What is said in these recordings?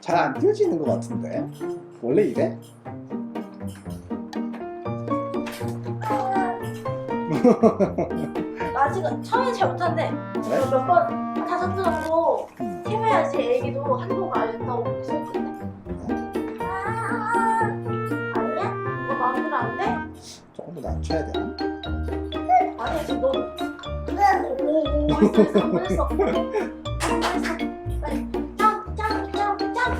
잘 안 띄워지는 것 같은데? 원래 이래? 아직 처음엔 잘 못하는데 그래? 몇번 다섯 번 정도 음. 해봐야지 애기도 한도가 더 낮춰야 되나? 아니야 지금 너 오오오 했어 했어 한번 했어 한번 했어 빨리 점프 점프 점프 점프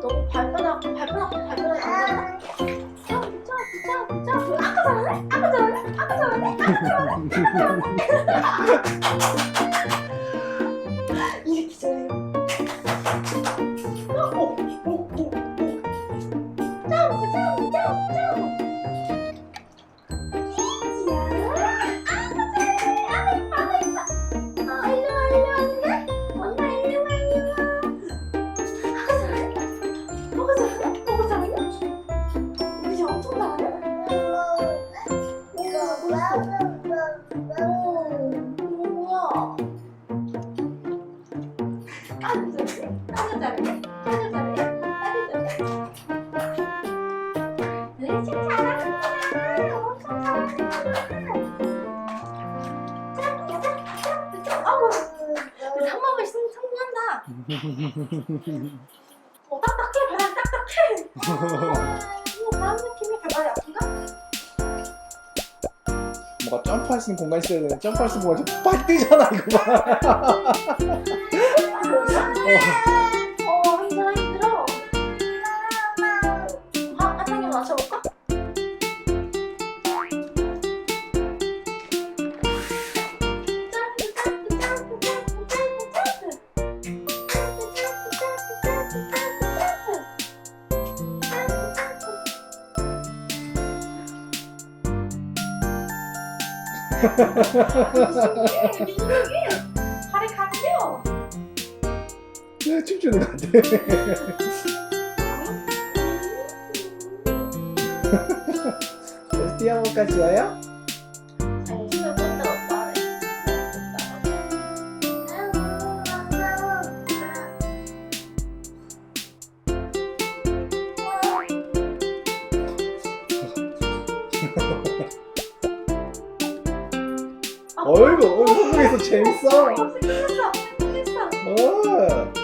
너무 발바닥 발바닥 발바닥 안 된다 점프 점프 점프 점프 아까 잘하네 아까 잘하네 아까 잘하네 아까 이렇게 엄청 잘해. 아우, 상막을 성공한다. 어, 딱딱해, 바람 딱딱해. 이거 바람 느낌이 아 뭐가 점프할 수 있는 공간 있어야 되는데 점프할 수 있는 공간 빡 뛰잖아 이거 봐. 어, 발이 가벼워. 네, 춤추는 것 같아. 뛰어볼까 지어요? 어이구 어이구, 한국에서 재밌어. 어, 재밌어. 재밌어. 어.